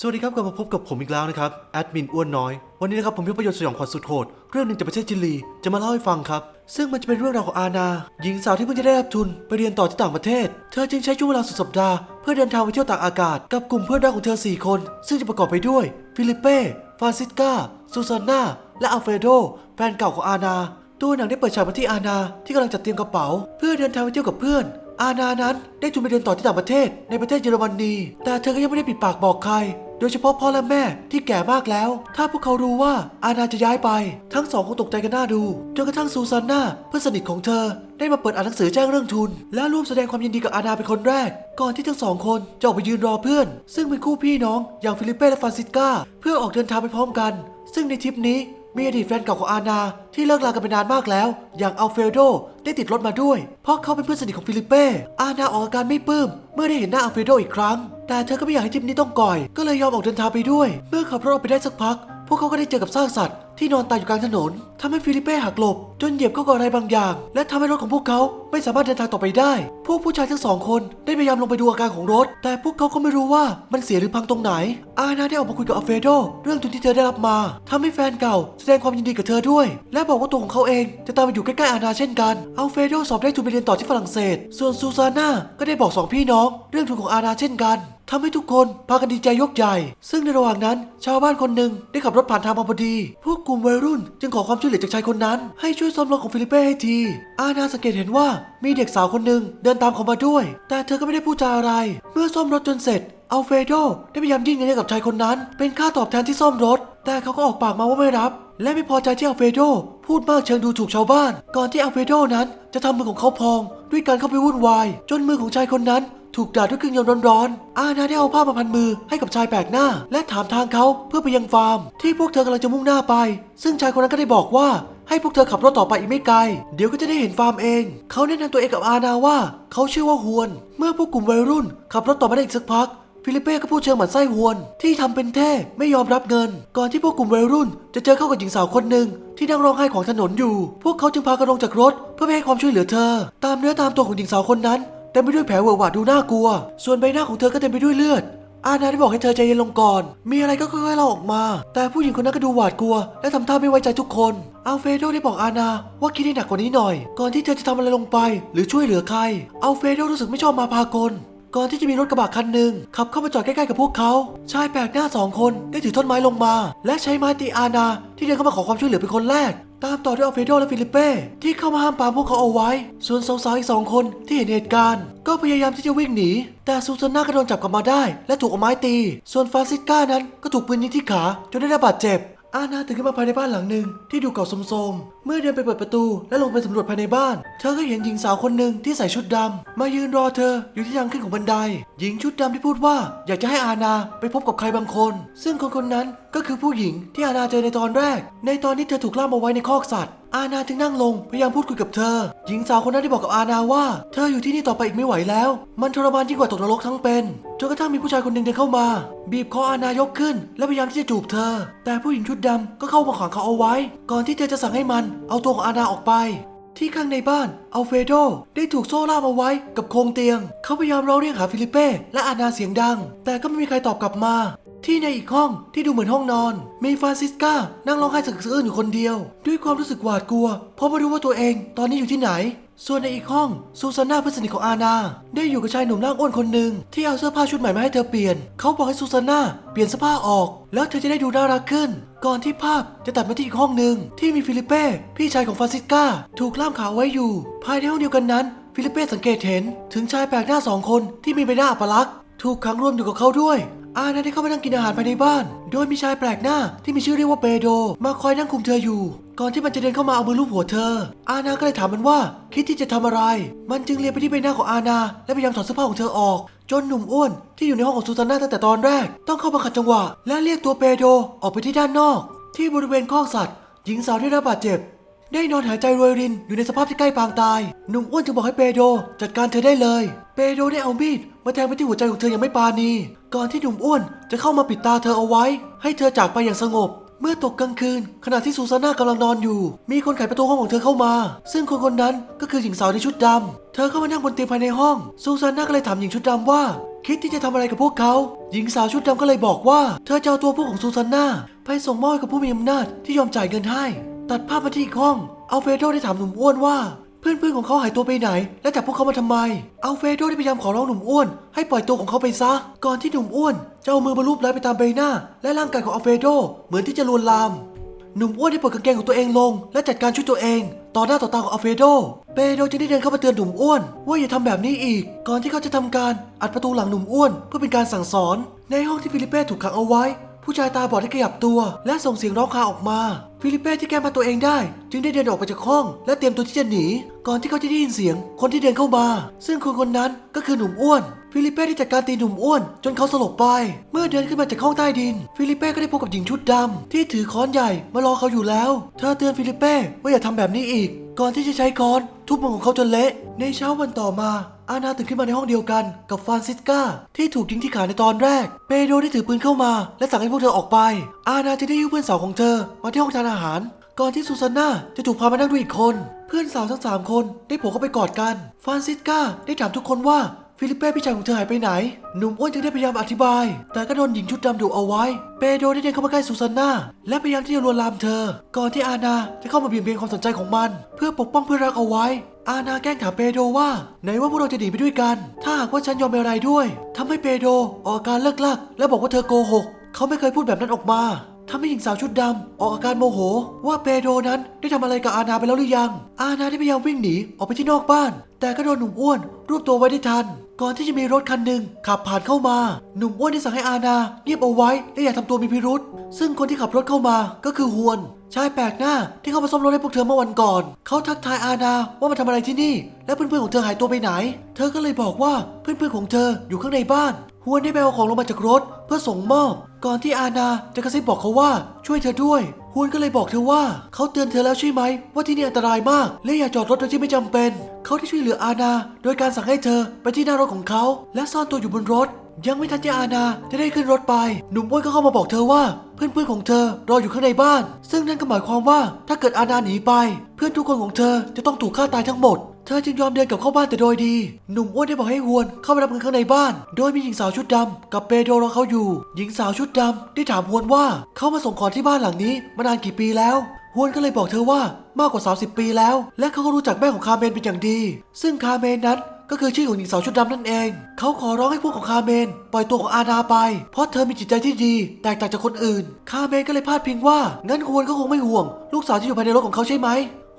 สวัสดีครับกลับมาพบกับผมอีกแล้วนะครับแอดมินอ้วนน้อย วันนี้นะครับผมมีประโยชน์สยองขวัญสุดโหดเรื่องหนึ่งจากประเทศจิลีจะมาเล่าให้ฟังครับ ซึ่งมันจะเป็นเรื่องราวของอาณาหญิงสาวที่เพิ่งจะได้รับทุนไปเรียนต่อที่ต่างประเทศ เธอจึงใช้ช่วงเวลาสุดสัปดาห์เพื่อเดินทางไปเที่ยวต่างอากาศกับกลุ่มเพื่อนรักของเธอ 4 คน ซึ่งจะประกอบไปด้วยฟิลิปเป้ฟรานซิสกาซูซาน่าและอัลเฟรโดแฟนเก่าของอาณาตัวหนังได้เปิดฉากมาที่อาณาที่กำลังจัดเตรียมกระเป๋า เพื่อเดินทางไปเที่ยวกับเพื่อนอาณานั้นได้ทุนไปเรียนต่อที่ต่างประเทศในประเทศเยอรมนี แต่เธอก็ยังไม่ได้ปิดปากบอกใคร โดยเฉพาะพ่อและแม่ที่แก่มากแล้ว ถ้าพวกเขารู้ว่าอาณาจะย้ายไป ทั้งสองคงตกใจกันหน้าดู จนกระทั่งซูซานนาเพื่อนสนิทของเธอ ได้มาเปิดอ่านหนังสือแจ้งเรื่องทุน และร่วมแสดงความยินดีกับอาณาเป็นคนแรก ก่อนที่ทั้งสองคนจะออกไปยืนรอเพื่อน ซึ่งเป็นคู่พี่น้องอย่างฟิลิปเป้และฟรานซิสกาเพื่อออกเดินทางไปพร้อมกัน ซึ่งในทริปนี้ มีอดีตแฟนเก่าของอาณาที่เลิกลากันไปนานมากแล้ว อย่างอัลเฟลโดได้ติดรถมาด้วย เพราะเขาเป็นเพื่อนสนิทของฟิลิปเป้อาณาออกอาการไม่ปลื้มเมื่อได้เห็นหน้าอัลเฟลโดอีกครั้ง แต่เธอก็ไม่อยากให้ทริปนี้ต้องก่อย ก็เลยยอมออกเดินทางไปด้วย เมื่อขับรถไปได้สักพัก พวกเขาก็ได้เจอกับซากสัตว์ที่นอนตายอยู่กลางถนนทำให้ฟิลิปเป้หักหลบ จนเหยียบเข้ากับอะไรบางอย่าง และทำให้รถของพวกเขาไม่สามารถเดินทางต่อไปได้ พวกผู้ชายทั้งสองคนได้พยายามลงไปดูอาการของรถ แต่พวกเขาก็ไม่รู้ว่ามันเสียหรือพังตรงไหน อาณาได้ออกมาคุยกับอัลเฟโดเรื่องทุนที่เธอได้รับมาทำให้แฟนเก่าแสดงความยินดีกับเธอด้วย และบอกว่าตัวของเขาเองจะตามไปอยู่ใกล้ๆอาณาเช่นกัน อัลเฟโดสอบได้ทุนไปเรียนต่อที่ฝรั่งเศส ส่วนซูซาน่าก็ได้บอกสองพี่น้อง เรื่องทุนของอาณาเช่นกัน ทำให้ทุกคนพากันดีใจยกใหญ่ ซึ่งในระหว่างนั้น ชาวบ้านคนหนึ่งได้ขับรถผ่านทางมาพอดี พวกกลุ่มวัยรุ่นจึงขอความช่วยเหลือจากชายคนนั้น ให้ช่วยซ่อมรถของฟิลิปเป้ให้ที อาณาสังเกตเห็นว่ามีเด็กสาวคนหนึ่งเดินตามเขามาด้วย แต่เธอก็ไม่ได้พูดจาอะไร เมื่อซ่อมรถจนเสร็จอัลเฟโดได้พยายามยื่นเงินให้กับชายคนนั้น เป็นค่าตอบแทนที่ซ่อมรถ แต่เขาก็ออกปากมาว่าไม่รับ และไม่พอใจที่อัลเฟโดพูดมากเชิงดูถูกชาวบ้าน ก่อนที่อัลเฟโดนั้นจะทำมือของเขาพอง ด้วยการเข้าไปวุ่นวาย จนมือของชายคนนั้น ถูกด่าด้วยเครื่องยนต์ร้อนๆอาณาได้เอาผ้ามาพันมือให้กับชายแปลกหน้า และถามทางเขาเพื่อไปยังฟาร์ม ที่พวกเธอกำลังจะมุ่งหน้าไป ซึ่งชายคนนั้นก็ได้บอกว่าให้พวกเธอขับรถต่อไปอีกไม่ไกล เดี๋ยวก็จะได้เห็นฟาร์มเอง เขาแนะนำตัวเองกับอาณาว่า เขาชื่อว่าฮวน เมื่อพวกกลุ่มวัยรุ่น ขับรถต่อมาได้อีกสักพักฟิลิปเป้ก็พูดเชิงหมันไส้ฮวน ที่ทำเป็นเท่ไม่ยอมรับเงิน ก่อนที่พวกกลุ่มวัยรุ่น จะเจอเข้ากับหญิงสาวคนหนึ่งที่นั่งร้องไห้ของถนนอยู่ พวกเขาจึงพากันลงจากรถเพื่อไปให้ความช่วยเหลือเธอ ตามเนื้อตามตัวของหญิงสาวคนนั้น เต็มไปด้วยแผลเวอะหวะดูน่ากลัว ส่วนใบหน้าของเธอก็เต็มไปด้วยเลือด อาณาได้บอกให้เธอใจเย็นลงก่อน มีอะไรก็ค่อยๆเล่าออกมา แต่ผู้หญิงคนนั้นก็ดูหวาดกลัว และทำท่าไม่ไว้ใจทุกคน อัลเฟโดได้บอกอาณาว่าคิดให้หนักกว่านี้หน่อย ก่อนที่เธอจะทำอะไรลงไป หรือช่วยเหลือใคร อัลเฟโดรู้สึกไม่ชอบมาพากลก่อนที่จะมีรถกระบะคันหนึ่งขับเข้ามาจอดใกล้ๆกับพวกเขา ชายแปลกหน้าสองคนได้ถือท่อนไม้ลงมา และใช้ไม้ตีอาณาที่เดินเข้ามาขอความช่วยเหลือเป็นคนแรก ตามต่อด้วยอัลเฟโดและฟิลิปเป้ที่เข้ามาห้ามปรามพวกเขาเอาไว้ ส่วนสาวๆอีกสองคนที่เห็นเหตุการณ์ ก็พยายามที่จะวิ่งหนี แต่ซูซาน่าก็โดนจับกลับมาได้ และถูกเอาไม้ตี ส่วนฟรานซิสก้านั้นก็ถูกปืนยิงที่ขาจนได้รับบาดเจ็บ อาณาตื่นขึ้นมาภายในบ้านหลังหนึ่งที่ดูเก่าโทรมๆ เมื่อเดินไปเปิดประตูและลงไปสำรวจภายในบ้าน เธอก็เห็นหญิงสาวคนหนึ่งที่ใส่ชุดดำมายืนรอเธออยู่ที่ทางขึ้นของบันได หญิงชุดดำที่พูดว่าอยากจะให้อาณาไปพบกับใครบางคน ซึ่งคนคนนั้นก็คือผู้หญิงที่อาณาเจอในตอนแรก ในตอนที่เธอถูกล่ามเอาไว้ในคอกสัตว์ อาณาจึงนั่งลงพยายามพูดคุยกับเธอ หญิงสาวคนนั้นได้บอกกับอาณาว่า เธออยู่ที่นี่ต่อไปอีกไม่ไหวแล้ว มันทรมานยิ่งกว่าตกนรกทั้งเป็นจนกระทั่งมีผู้ชายคนหนึ่งเดินเข้ามา บีบคออาณายกขึ้น และพยายามที่จะจูบเธอ แต่ผู้หญิงชุดดำก็เข้ามาขวางเขาเอาไว้ ก่อนที่เธอจะสั่งให้มัน เอาตัวของอาณาออกไป ที่ข้างในบ้านอัลเฟโดได้ถูกโซ่ล่ามเอาไว้กับโครงเตียง เขาพยายามร้องเรียกหาฟิลิปเป้และอาณาเสียงดัง แต่ก็ไม่มีใครตอบกลับมา ที่ในอีกห้องที่ดูเหมือนห้องนอน มีฟรานซิสกานั่งร้องไห้สะอึกสะอื้นอยู่คนเดียว ด้วยความรู้สึกหวาดกลัว เพราะไม่รู้ว่าตัวเองตอนนี้อยู่ที่ไหน ส่วนในอีกห้องซูซาน่าเพื่อนสนิทของอาณาได้อยู่กับชายหนุ่มร่างอ้วนคนหนึ่งที่เอาเสื้อผ้าชุดใหม่มาให้เธอเปลี่ยน เขาบอกให้ซูซาน่าเปลี่ยนเสื้อผ้าออก แล้วเธอจะได้ดูน่ารักขึ้น ก่อนที่ภาพจะตัดมาที่อีกห้องหนึ่งที่มีฟิลิปเป้พี่ชายของฟรานซิสกาถูกล่ามขาไว้อยู่ ภายในห้องเดียวกันนั้น ฟิลิปเป้สังเกตเห็นถึงชายแปลกหน้าสองคนที่มีใบหน้าอัปลักษณ์ถูกขังรวมอยู่กับเขาด้วย อาณาได้เข้ามานั่งกินอาหารภายในบ้าน โดยมีชายแปลกหน้าที่มีชื่อเรียกว่าเปโด มาคอยนั่งคุมเธออยู่ ก่อนที่มันจะเดินเข้ามาเอามือลูบหัวเธอ อาณาก็เลยถามมันว่า คิดที่จะทำอะไร มันจึงเลียไปที่ใบหน้าของอาณาและพยายามถอดเสื้อผ้าของเธอออก จนหนุ่มอ้วนที่อยู่ในห้องของซูซาน่าตั้งแต่ตอนแรก ต้องเข้ามาขัดจังหวะ และเรียกตัวเปโดออกไปที่ด้านนอก ที่บริเวณคอกสัตว์ หญิงสาวได้รับบาดเจ็บได้นอนหายใจรวยรินอยู่ในสภาพที่ใกล้ปางตาย หนุ่มอ้วนจึงบอกให้เปโดจัดการเธอได้เลย เปโดได้เอามีด มาแทงไปที่หัวใจของเธอย่างไม่ปาณีก่อนที่หนุ่มอ้วนจะเข้ามาปิดตาเธอเอาไว้ ให้เธอจากไปอย่างสงบ เมื่อตกกลางคืน ขณะที่ซูซาน่ากำลังนอนอยู่ มีคนไขประตูห้องของเธอเข้ามา ซึ่งคนคนนั้นก็คือหญิงสาวในชุดดำ เธอเข้ามานั่งบนเตียงภายในห้อง ซูซาน่าก็เลยถามหญิงชุดดำว่า คิดที่จะทำอะไรกับพวกเขา หญิงสาวชุดดำก็เลยบอกว่า เธอจะเอาตัวพวกของซูซานนาไปส่งมอบให้กับผู้มีอำนาจที่ยอมจ่ายเงินให้ ตัดภาพมาที่อีกห้อง อัลเฟรโดได้ถามหนุ่มอ้วนว่า เพื่อนๆของเขาหายตัวไปไหน และจับพวกเขามาทำไม อัลเฟโดได้พยายามขอร้องหนุ่มอ้วน ให้ปล่อยตัวของเขาไปซะ ก่อนที่หนุ่มอ้วนจะเอามือมาลูบไล้ไปตามใบหน้า และร่างกายของอัลเฟโดเหมือนที่จะลวนลาม หนุ่มอ้วนได้ปลดกางเกงของตัวเองลง และจัดการช่วยตัวเอง ต่อหน้าต่อตาของอัลเฟโด เปโดจึงได้เดินเข้ามาเตือนหนุ่มอ้วน ว่าอย่าทำแบบนี้อีก ก่อนที่เขาจะทำการอัดประตูหลังหนุ่มอ้วนเพื่อเป็นการสั่งสอน ในห้องที่ฟิลิเป้ถูกขังเอาไว้ ผู้ชายตาบอดได้ขยับตัว และส่งเสียงร้องคาออกมา ฟิลิเป้ที่แก้มาตัวเองได้ จึงได้เดินออกไปจากห้อง และเตรียมตัวที่จะหนี ก่อนที่เขาจะได้ยินเสียง คนที่เดินเข้ามา ซึ่งคนคนนั้นก็คือหนุ่มอ้วน ฟิลิเป้ได้จัดการตีหนุ่มอ้วน จนเขาสลบไป เมื่อเดินขึ้นมาจากห้องใต้ดิน ฟิลิเป้ก็ได้พบกับหญิงชุดดำที่ถือค้อนใหญ่มารอเขาอยู่แล้ว เธอเตือนฟิลิเป้ว่าอย่าทำแบบนี้อีก ก่อนที่จะใช้ค้อนทุบมือของเขาจนเละ ในเช้าวันต่อมาอาณาตื่นขึ้นมาในห้องเดียวกันกับฟานซิสกาที่ถูกยิงที่ขาในตอนแรก เปโดได้ถือปืนเข้ามา และสั่งให้พวกเธอออกไป อาณาจะได้ยิ้วเพื่อนสาวของเธอมาที่ห้องทานอาหาร ก่อนที่ซูซาน่าจะถูกพามานั่งดูอีกคน เพื่อนสาวทั้งสามคนได้โผล่เข้าไปกอดกัน ฟานซิสกาได้ถามทุกคนว่า ฟิลิปเป้พี่ชายของเธอหายไปไหน หนุ่มอ้วนจึงได้พยายามอธิบาย แต่ก็โดนหญิงชุดดำดุเอาไว้ เปโดได้เดินเข้ามาใกล้ซูซาน่าและพยายามที่จะลวนลามเธอ ก่อนที่อาณาจะเข้ามาเบี่ยงเบนความสนใจของมัน เพื่อปกป้องเพื่อนรักเอาไว้ อาณาแกล้งถามเปโดว่าไหนว่าพวกเราจะหนีไปด้วยกัน ถ้าหากว่าฉันยอมเป็นอะไรด้วยทำให้เปโดออกอาการเลิกลัก และบอกว่าเธอโกหก เขาไม่เคยพูดแบบนั้นออกมาทำให้หญิงสาวชุดดำออกอาการโมโห ว่าเปโดนั้นได้ทำอะไรกับอาณาไปแล้วหรือยัง อาณาได้พยายามวิ่งหนีออกไปที่นอกบ้าน แต่ก็โดนหนุ่มอ้วนรวบตัวไว้ได้ทัน ก่อนที่จะมีรถคันหนึ่งขับผ่านเข้ามา หนุ่มอ้วนได้สั่งให้อาณาเงียบเอาไว้และอย่าทำตัวมีพิรุษ ซึ่งคนที่ขับรถเข้ามาก็คือฮวนชายแปลกหน้าที่เข้ามาซ่อมรถให้พวกเธอเมื่อวันก่อน เขาทักทายอาณาว่ามาทำอะไรที่นี่ และเพื่อนๆของเธอหายตัวไปไหน เธอก็เลยบอกว่าเพื่อนๆของเธออยู่ข้างในบ้านฮวนได้แบลของลงมาจากรถ เพื่อส่งมอบ ก่อนที่อาณาจะกระซิบบอกเขาว่าช่วยเธอด้วยฮวนก็เลยบอกเธอว่าเขาเตือนเธอแล้วใช่ไหม ว่าที่นี่อันตรายมาก และอย่าจอดรถโดยที่ไม่จำเป็น เขาได้ช่วยเหลืออาณาโดยการสั่งให้เธอไปที่หน้ารถของเขา และซ่อนตัวอยู่บนรถ ยังไม่ทันที่อาณาจะได้ขึ้นรถไป หนุ่มอ้วนก็เข้ามาบอกเธอว่า เพื่อนๆของเธอรออยู่ข้างในบ้าน ซึ่งนั่นก็หมายความว่าถ้าเกิดอาณาหนีไป เพื่อนทุกคนของเธอจะต้องถูกฆ่าตายทั้งหมด เธอจึงยอมเดินกลับเข้าบ้านแต่โดยดี หนุ่มอ้วนได้บอกให้ฮวนเข้าไปรับเงินข้างในบ้าน โดยมีหญิงสาวชุดดำกับเปโดรอเขาอยู่ หญิงสาวชุดดำได้ถามฮวนว่าเขามาส่งของที่บ้านหลังนี้มานานกี่ปีแล้วฮวนก็เลยบอกเธอว่ามากกว่า 30 ปีแล้ว และเขาก็รู้จักแม่ของคาเมนเป็นอย่างดี ซึ่งคาเมนนั้น ก็คือชื่อของหญิงสาวชุดดำนั่นเอง เขาขอร้องให้พวกของคาเมน ปล่อยตัวของอาณาไป เพราะเธอมีจิตใจที่ดี แตกต่างจากคนอื่น คาเมนก็เลยพาดพิงว่างั้นควรก็คงไม่ห่วง ลูกสาวที่อยู่ภายในรถของเขาใช่ไหม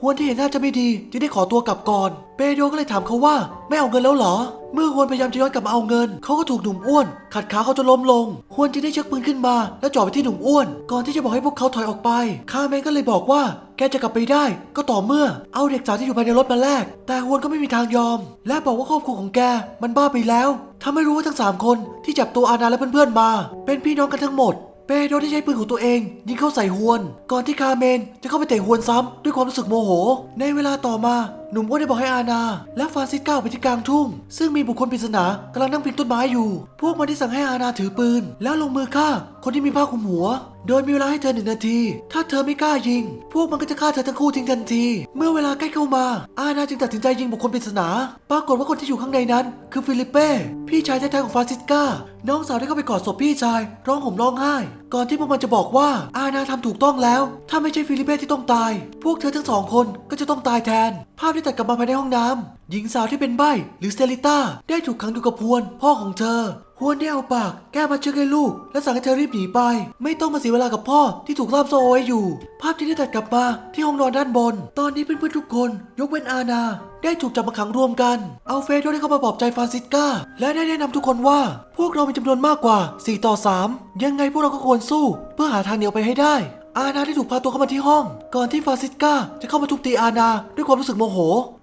ฮวนที่เห็นท่าจะไม่ดีจึงได้ขอตัวกลับก่อน เปโดก็เลยถามเขาว่า ไม่เอาเงินแล้วเหรอ เมื่อฮวนพยายามจะย้อนกลับมาเอาเงิน เขาก็ถูกหนุ่มอ้วน ขัดขาเขาจนล้มลงฮวนจึงได้ชักปืนขึ้นมา แล้วจ่อไปที่หนุ่มอ้วน ก่อนที่จะบอกให้พวกเขาถอยออกไปคาเมนก็เลยบอกว่าแกจะกลับไปได้ ก็ต่อเมื่อเอาเด็กสาวที่อยู่ภายในรถมาแลกแต่ฮวนก็ไม่มีทางยอม และบอกว่าครอบครัวของแกมันบ้าไปแล้วทำให้รู้ว่าทั้งสามคนที่จับตัวอาณาและเพื่อนๆมา เป็นพี่น้องกันทั้งหมด เปโดได้ใช้ปืนของตัวเอง ยิงเข้าใส่ฮวน ก่อนที่คาเมนจะเข้าไปเตะฮวนซ้ำด้วยความรู้สึกโมโห ในเวลาต่อมาหนุ่มอ้วนได้บอกให้อาณาและฟานซิสก้าออกไปที่กลางทุ่ง ซึ่งมีบุคคลปริศนากำลังนั่งพิงต้นไม้อยู่ พวกมันได้สั่งให้อาณาถือปืน แล้วลงมือฆ่าคนที่มีผ้าคลุมหัว โดยมีเวลาให้เธอหนึ่งนาที ถ้าเธอไม่กล้ายิง พวกมันก็จะฆ่าเธอทั้งคู่ทิ้งทันที เมื่อเวลาใกล้เข้ามา อาณาจึงตัดสินใจยิงบุคคลปริศนา ปรากฏว่าคนที่อยู่ข้างในนั้น คือฟิลิปเป้ พี่ชายแท้ๆของฟานซิสก้า น้องสาวได้เข้าไปกอดศพพี่ชาย ร้องห่มร้องไห้ ก่อนที่พวกมันจะบอกว่าอาณาทำถูกต้องแล้ว ถ้าไม่ใช่ฟิลิปเป้ที่ต้องตาย พวกเธอทั้งสองคนก็จะต้องตายแทน ภาพที่ตัดกลับมาภายในห้องน้ำ หญิงสาวที่เป็นใบ้หรือสเตลิต้าได้ถูกขังอยู่กับพวน พ่อของเธอฮวนได้เอาปากแก้มาเชือกให้ลูก และสั่งให้เธอรีบหนีไป ไม่ต้องมาเสียเวลากับพ่อที่ถูกล่ามโซ่เอาไว้อยู่ ภาพที่ได้ตัดกลับมาที่ห้องนอนด้านบน ตอนนี้เพื่อนๆทุกคน ยกเว้นอาณาได้ถูกจับมาขังรวมกัน เอาเฟโดได้เข้ามาปลอบใจฟรานซิสกาและได้แนะนำทุกคนว่า พวกเรามีจำนวนมากกว่า 4 ต่อ 3 ยังไงพวกเราก็ควรสู้ เพื่อหาทางหนีออกไปให้ได้ อาณาได้ถูกพาตัวเข้ามาที่ห้อง ก่อนที่ฟาซิสกาจะเข้ามาทุบตีอาณาด้วยความรู้สึกโมโห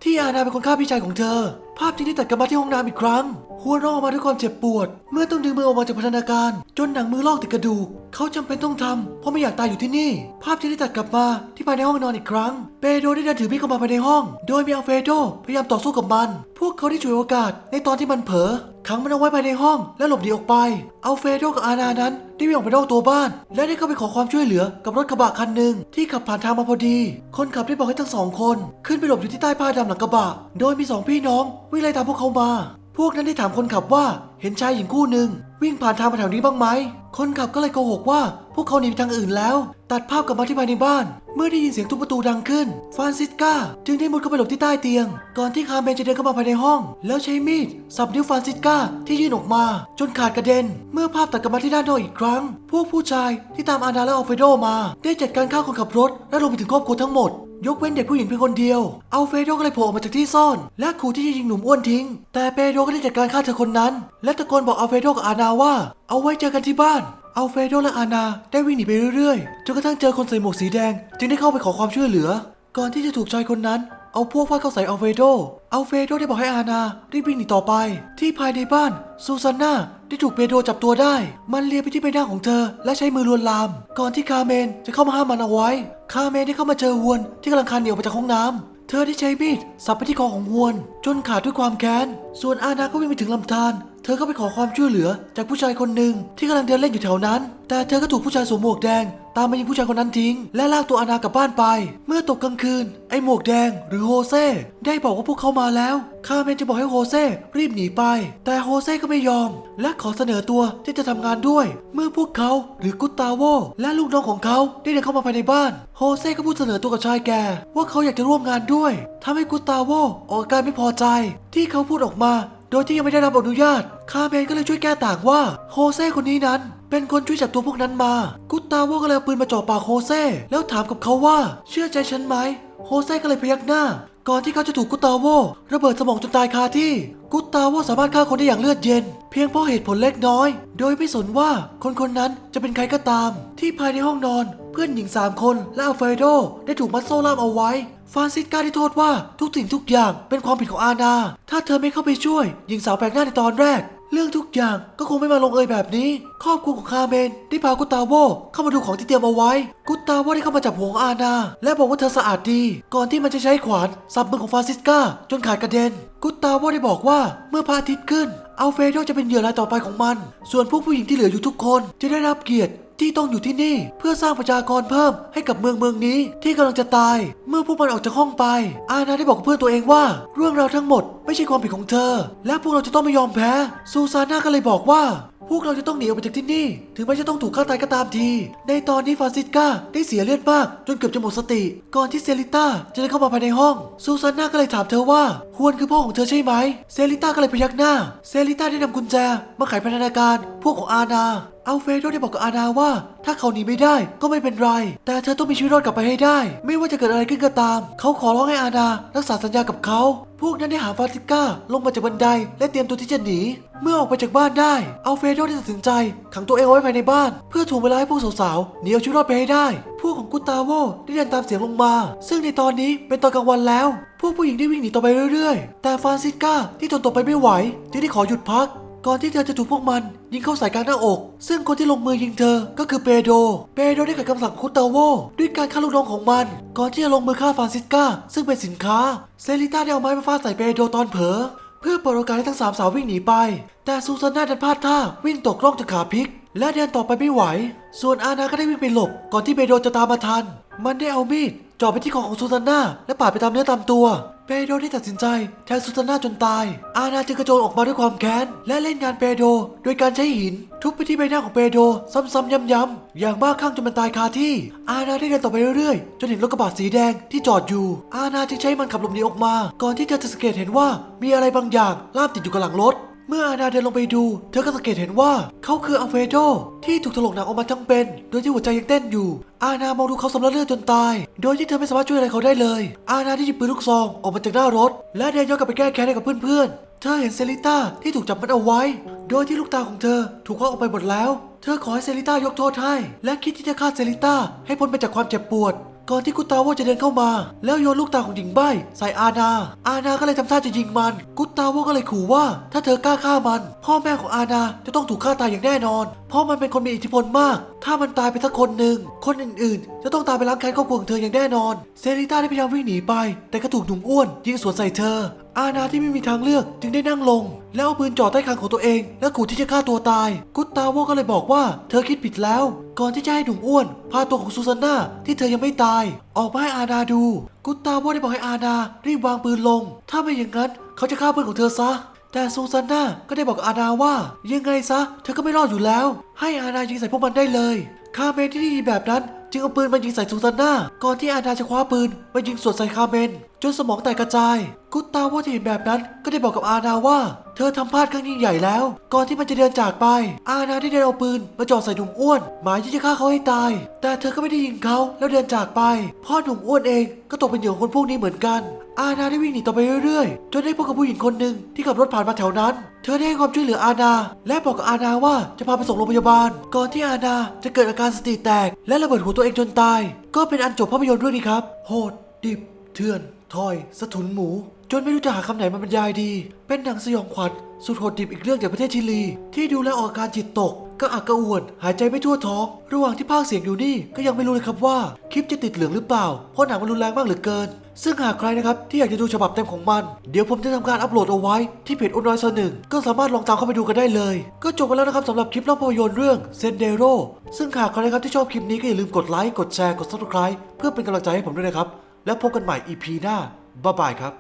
ที่อาณาเป็นคนฆ่าพี่ชายของเธอ ภาพที่ได้ตัดกลับมาที่ห้องน้ำอีกครั้งหัวร้องออกมาด้วยความเจ็บปวด เมื่อต้องดึงมือออกมาจากพันธนาการ จนหนังมือลอกติดกระดูก เขาจำเป็นต้องทำเพราะไม่อยากตายอยู่ที่นี่ ภาพที่ได้ตัดกลับมาที่ภายในห้องนอนอีกครั้ง เปโดได้เดินถือมีดเข้ามาภายในห้อง โดยมีอัลเฟโดพยายามต่อสู้กับมัน พวกเขาได้ฉวยโอกาสในตอนที่มันเผลอขังมันเอาไว้ภายในห้องและหลบหนีออกไปอัลเฟโดกับอานานั้น ได้วิ่งออกไปนอกตัวบ้าน และได้เข้าไปขอความช่วยเหลือกับรถกระบะคันหนึ่งที่ขับผ่านทางมาพอดี คนขับได้บอกให้ทั้งสองคน ขึ้นไปหลบอยู่ที่ใต้ผ้าดำหลังกระบะ โดยมีสองพี่น้องวิ่งไล่ตามพวกเขามา พวกนั้นได้ถามคนขับว่าเห็นชายหญิงคู่หนึ่งวิ่งผ่านทางมาแถวนี้บ้างไหม คนขับก็เลยโกหกว่า พวกเขาหนีไปทางอื่นแล้ว ตัดภาพกลับมาที่ภายในบ้าน เมื่อได้ยินเสียงทุบประตูดังขึ้น ฟรานซิสกาจึงได้มุดเข้าไปหลบที่ใต้เตียง ก่อนที่คาร์เมนจะเดินเข้ามาภายในห้อง แล้วใช้มีดสับนิ้วฟรานซิสกาที่ยื่นออกมา จนขาดกระเด็น เมื่อภาพตัดกลับมาที่ด้านนอกอีกครั้ง พวกผู้ชายที่ตามอานาและอัลเฟโดมา ได้จัดการฆ่าคนขับรถ และรวมไปถึงครอบครัวทั้งหมดยกเว้นเด็กผู้หญิงเพียงคนเดียวอัลเฟโดก็เลยโผล่ออกมาจากที่ซ่อน และขู่ที่จะยิงหนุ่มอ้วนทิ้ง แต่เปโดก็ได้จัดการฆ่าเธอคนนั้นและตะโกนบอกอัลเฟโดกับอานาว่า เอาไว้เจอกันที่บ้านอัลเฟโดและอานาได้วิ่งหนีไปเรื่อยๆจนกระทั่งเจอคนใส่หมวกสีแดง จึงได้เข้าไปขอความช่วยเหลือ ก่อนที่จะถูกชายคนนั้น เอาพวกฟาดเข้าใส่อัลเฟโดอัลเฟโดได้บอกให้อานารีบวิ่งหนีต่อไป ที่ภายในบ้านซูซานนาได้ถูกเปโดจับตัวได้ มันเลียไปที่ใบหน้าของเธอ และใช้มือลวนลาม ก่อนที่คาเมนจะเข้ามาห้ามมันเอาไว้ คาเมนได้เข้ามาเจอฮวนที่กำลังคลานหนีออกมาจากห้องน้ำเธอได้ใช้มีดสับไปที่คอของฮวน จนขาดด้วยความแค้น ส่วนอานาก็วิ่งไปถึงลำธาร เธอก็ไปขอความช่วยเหลือจากผู้ชายคนหนึ่งที่กำลังเดินเล่นอยู่แถวนั้น แต่เธอก็ถูกผู้ชายสวมหมวกแดง ตามมายิงผู้ชายคนนั้นทิ้ง และลากตัวอาณากลับบ้านไป เมื่อตกกลางคืน ไอ้หมวกแดงหรือโฮเซ่ได้บอกว่าพวกเขามาแล้วคาเมนจะบอกให้โฮเซ่รีบหนีไป แต่โฮเซ่ก็ไม่ยอม และขอเสนอตัวที่จะทำงานด้วย เมื่อพวกเขาหรือกุตตาโวและลูกน้องของเขาได้เดินเข้ามาภายในบ้าน โฮเซ่ก็พูดเสนอตัวกับชายแก่ ว่าเขาอยากจะร่วมงานด้วยทำให้กุตตาโวออกอาการไม่พอใจ ที่เขาพูดออกมา โดยที่ยังไม่ได้รับอนุญาต คาเมนก็เลยช่วยแก้ต่างว่าโฮเซ่คนนี้นั้น เป็นคนช่วยจับตัวพวกนั้นมา กุตตาโวก็เลยเอาปืนมาจ่อปากโฮเซ่แล้วถามกับเขาว่า เชื่อใจฉันไหมโฮเซ่ก็เลยพยักหน้า ก่อนที่เขาจะถูกกุตตาโวระเบิดสมองจนตายคาที่ กุตตาโวสามารถฆ่าคนได้อย่างเลือดเย็น เพียงเพราะเหตุผลเล็กน้อย โดยไม่สนว่าคนคนนั้นจะเป็นใครก็ตาม ที่ภายในห้องนอน เพื่อนหญิงสามคนและอัลเฟรโดได้ถูกมัดโซ่ล่ามเอาไว้ ฟรานซิสกาได้โทษว่าทุกสิ่งทุกอย่างเป็นความผิดของอาณา ถ้าเธอไม่เข้าไปช่วย หญิงสาวแปลกหน้าในตอนแรก เรื่องทุกอย่างก็คงไม่มาลงเอยแบบนี้ ครอบครัวของคาร์เมนได้พากุตาโวเข้ามาดูของที่เตรียมเอาไว้ กุตาโวได้เข้ามาจับหัวของอาณา และบอกว่าเธอสะอาดดี ก่อนที่มันจะใช้ขวานสับมือของฟรานซิสกาจนขาดกระเด็น กุตาโวได้บอกว่าเมื่อพระอาทิตย์ขึ้นอัลเฟรโดจะเป็นเหยื่อรายต่อไปของมัน ส่วนพวกผู้หญิงที่เหลืออยู่ทุกคนจะได้รับเกียรติ ที่ต้องอยู่ที่นี่เพื่อสร้างประชากรเพิ่มให้กับเมืองเมืองนี้ที่กำลังจะตาย เมื่อพวกมันออกจากห้องไป อาณาได้บอกกับเพื่อนตัวเองว่า เรื่องราวทั้งหมดไม่ใช่ความผิดของเธอ และพวกเราจะต้องไม่ยอมแพ้ซูซาน่าก็เลยบอกว่า พวกเราจะต้องหนีออกไปจากที่นี่ ถึงแม้จะต้องถูกฆ่าตายก็ตามที ในตอนนี้ฟรานซิสกาได้เสียเลือดมากจนเกือบจะหมดสติ ก่อนที่เซริต้าจะเดินเข้ามาภายในห้อง ซูซาน่าก็เลยถามเธอว่าฮวนคือพ่อของเธอใช่ไหม เซริต้าก็เลยพยักหน้า เซริต้าได้นำกุญแจ มาไขพันธนาการ พวกของอาณาอัลเฟโดได้บอกกับอาณาว่า ถ้าเขาหนีไม่ได้ก็ไม่เป็นไร แต่เธอต้องมีชีวิตรอดกลับไปให้ได้ ไม่ว่าจะเกิดอะไรขึ้นก็ตาม เขาขอร้องให้อาณารักษาสัญญากับเขา พวกนั้นได้หาฟาติก้าลงมาจากบันได และเตรียมตัวที่จะหนี เมื่อออกไปจากบ้านได้อัลเฟโดได้ตัดสินใจ ขังตัวเองเอาไว้ภายในบ้าน เพื่อถ่วงเวลาให้พวกสาวๆหนีเอาชีวิตรอดไปให้ได้ พวกของกุตาโวได้เดินตามเสียงลงมา ซึ่งในตอนนี้เป็นตอนกลางวันแล้ว พวกผู้หญิงได้วิ่งหนีต่อไปเรื่อย ๆ แต่ฟานซิสกาที่ทนต่อไปไม่ไหวจึงได้ขอหยุดพัก ก่อนที่เธอจะถูกพวกมัน ยิงเข้าใส่กลางหน้าอก ซึ่งคนที่ลงมือยิงเธอ ก็คือเปโด เปโดได้ขัดคำสั่งคุตเตโวด้วยการฆ่าลูกน้องของมัน ก่อนที่จะลงมือฆ่าฟานซิสกาซึ่งเป็นสินค้า เซริต้าได้เอาไม้มาฟาดใส่เปโดตอนเผลอเพื่อเปิดโอกาสให้ทั้งสามสาววิ่งหนีไป แต่ซูซาน่าดันพลาดท่าวิ่งตกร่องจนขาพลิก และเดินต่อไปไม่ไหว ส่วนอานาก็ได้วิ่งไปหลบ ก่อนที่เปโดจะตามมาทัน มันได้เอามีดจ่อไปที่คอของซูซาน่าและปาดไปตามเนื้อตามตัว เปโดรได้ตัดสินใจแทงซูซาน่าจนตาย อาณาจึงกระโจนออกมาด้วยความแค้น และเล่นงานเปโดรโดยการใช้หิน ทุบไปที่ใบหน้าของเปโดรซ้ำๆย้ำๆอย่างบ้าคลั่งจนมันตายคาที่ อาณาได้เดินต่อไปเรื่อยๆ จนเห็นรถกระบะสีแดงที่จอดอยู่ อาณาจึงใช้มันขับหลบหนีออกมา ก่อนที่เธอจะสังเกตเห็นว่ามีอะไรบางอย่างล่ามติดอยู่กับหลังรถ เมื่ออาณาเดินลงไปดู เธอก็สังเกตเห็นว่าเขาคืออัลเฟโดที่ถูกถลกหนังออกมาทั้งเป็น โดยที่หัวใจยังเต้นอยู่ อาณามองดูเขาสำลักเลือดจนตาย โดยที่เธอไม่สามารถช่วยอะไรเขาได้เลย อาณาได้หยิบปืนลูกซองออกมาจากหน้ารถ และเดินย้อนกลับไปแก้แค้นให้กับเพื่อนๆ เธอเห็นเซริต้าที่ถูกจับมัดเอาไว้ โดยที่ลูกตาของเธอถูกควักออกไปหมดแล้ว เธอขอให้เซริต้ายกโทษให้และคิดที่จะฆ่าเซริต้าให้พ้นไปจากความเจ็บปวด ก่อนที่กุตตาโวจะเดินเข้ามา แล้วโยนลูกตาของหญิงใบ้ใส่อาณา อาณาก็เลยทำท่าจะยิงมัน กุตตาโวก็เลยขู่ว่า ถ้าเธอกล้าฆ่ามัน พ่อแม่ของอาณาจะต้องถูกฆ่าตายอย่างแน่นอนเพราะมันเป็นคนมีอิทธิพลมาก ถ้ามันตายไปสักคนหนึ่ง คนอื่นๆ จะต้องตายไปล้างแค้นครอบครัวของเธออย่างแน่นอน เซริต้าได้พยายามวิ่งหนีไป แต่ก็ถูกหนุ่มอ้วนยิงสวนใส่เธอ อาณาที่ไม่มีทางเลือกจึงได้นั่งลง แล้วเอาปืนจ่อใต้คางของตัวเอง และขู่ที่จะฆ่าตัวตาย กุตตาโวก็เลยบอกว่าเธอคิดผิดแล้ว ก่อนที่จะให้หนุ่มอ้วน พาตัวของซูซาน่าที่เธอยังไม่ตาย ออกมาให้อาณาดู กุตตาโวได้บอกให้อาณารีบวางปืนลง ถ้าไม่อย่างนั้นเขาจะฆ่าเพื่อนของเธอซะ แต่ซูซานนาก็ได้บอกอาณาว่า ยังไงซะ เธอก็ไม่รอดอยู่แล้ว ให้อาณายิงใส่พวกมันได้เลย คาเมนที่ได้ยินแบบนั้น จึงเอาปืนมายิงใส่ซูซานนาก่อนที่อาณาจะคว้าปืนมายิงสวนใส่คาเมน จนสมองแตกกระจาย กุตตาว่าที่เห็นแบบนั้นก็ได้บอกกับอาณาว่า เธอทำพลาดครั้งยิ่งใหญ่แล้ว ก่อนที่มันจะเดินจากไป อาณาได้เดินเอาปืนมาจ่อใส่หนุ่มอ้วน หมายที่จะฆ่าเขาให้ตาย แต่เธอก็ไม่ได้ยิงเขาแล้วเดินจากไปพ่อหนุ่มอ้วนเองก็ตกเป็นเหยื่อของคนพวกนี้เหมือนกัน อาณาได้วิ่งหนีต่อไปเรื่อยๆ จนได้พบกับผู้หญิงคนหนึ่งที่ขับรถผ่านมาแถวนั้น เธอได้ให้ความช่วยเหลืออาณาและบอกกับอาณาว่าจะพาไปส่งโรงพยาบาล ก่อนที่อาณาจะเกิดอาการสติแตก และระเบิดหัวตัวเองจนตาย ก็เป็นอันจบภาพยนตร์เรื่องนี้ครับ โหดดิบเถื่อน ทอย สะทุนหมู จนไม่รู้จะหาคำไหนมาบรรยายดี เป็นหนังสยองขวัญสุดโหดดิบอีกเรื่องจากประเทศชิลี ที่ดูแลออกอาการจิตตกก็อักกระอ่วน หายใจไม่ทั่วท้อง ระหว่างที่พากเสียงอยู่นี่ก็ยังไม่รู้เลยครับว่า คลิปจะติดเหลืองหรือเปล่า เพราะหนังมันรุนแรงมากเหลือเกิน ซึ่งหากใครนะครับที่อยากจะดูฉบับเต็มของมัน เดี๋ยวผมจะทำการอัปโหลดเอาไว้ ที่เพจอุนน้อยซหนึ่งก็สามารถลองตามเข้าไปดูกันได้เลย ก็จบไปแล้วนะครับสำหรับคลิปเล่าภาพยนตร์เรื่องเซนเดโรซึ่งหากใครนะครับที่ชอบคลิปนี้ก็อย่าลืมกดไลค์กดแชร์กด subscribe เพื่อเป็นกำลังใจให้ผมด้วยนะครับ แล้วพบกันใหม่ EP หน้าบ๊ายบายครับ